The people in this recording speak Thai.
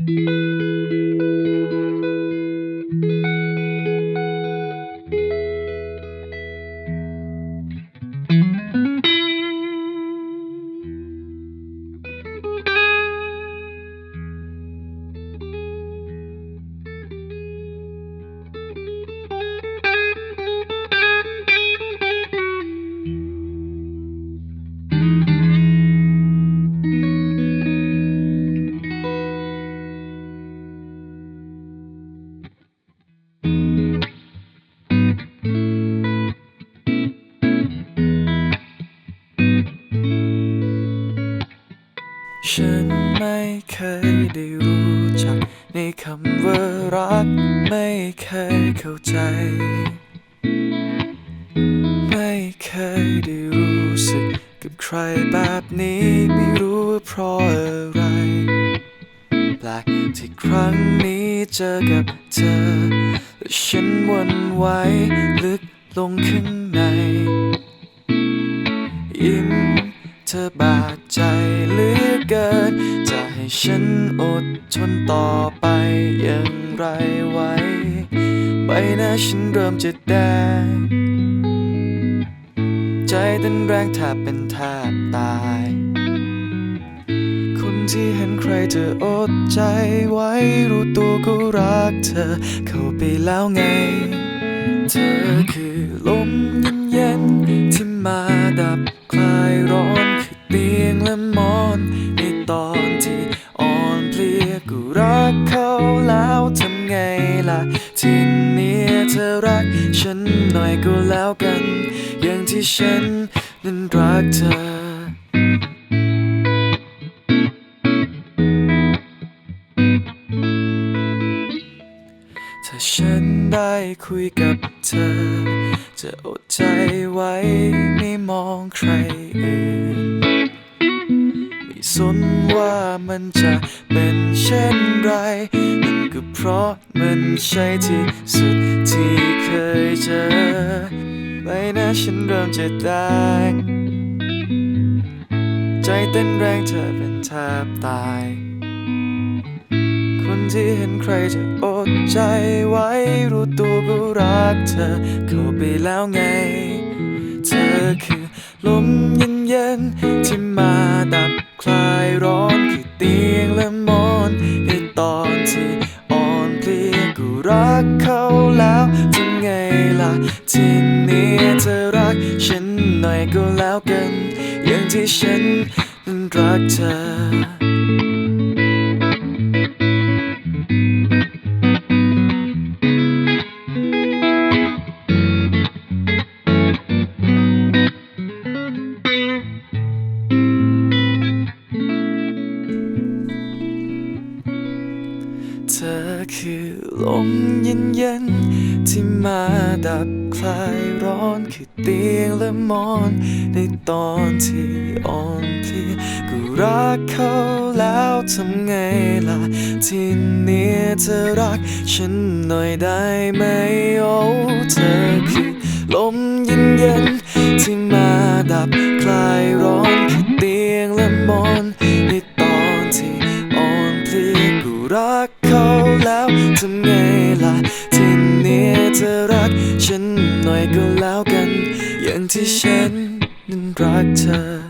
Música ฉันไม่เคยได้รู้จัก ในคำว่ารัก ไม่เคยเข้าใจ ไม่เคยได้รู้สึกกับใครแบบนี้ ไม่รู้ว่าเพราะอะไร แปลกที่ครั้งนี้เจอกับเธอและฉันวันไหวลึกลงข้างใน ยิ้มเธอบาดใจ ฉันอดทนต่อไปอย่างไรไว้ ใบหน้าฉันเริ่มจะแดง ใจเต้นแรงแทบเป็นแทบตาย คนที่เห็นใครจะอดใจไว้ รู้ตัวก็รักเธอเข้าไปแล้วไง เธอคือลมเย็นๆที่มาดับคลายร้อนคือเตียงและหมอนในตอนที่ ละทีนี้เธอรักฉันหน่อยก็แล้วกัน อย่างที่ฉันนั้นรักเธอถ้าฉันได้คุยกับเธอ จะอดใจไว้ไม่มองใครอื่น ไม่สนว่ามันจะเป็นเช่นไร ก็เพราะมันใช่ที่สุดที่เคยเจอใบหน้าฉันเริ่มจะแดงใจเต้นแรงเธอเป็นแทบตาย คนที่เห็นใครจะอดใจไว้รู้ตัวก็รักเธอเข้าไปแล้วไง เธอคือลมเย็นๆที่มา ล่ะ ทีนี้เธอรักฉันหน่อยก็แล้วกัน อย่างที่ฉันนั้นรักเธอ ธอคือลมเย็นๆที่มาดับคลายร้อนคือเตียงและมอน ในตอนที่อ่อนเพลียก็รักเขาแล้วทำไงล่ะ ทีนี้เธอรักฉันหน่อยได้ไหมโอ้เธอคือลมเย็นๆที่มาดับคลายร้อน ทำไงล่ะ ทีนี้เธอรักฉันหน่อยก็แล้วกัน อย่างที่ฉันนั้นรักเธอ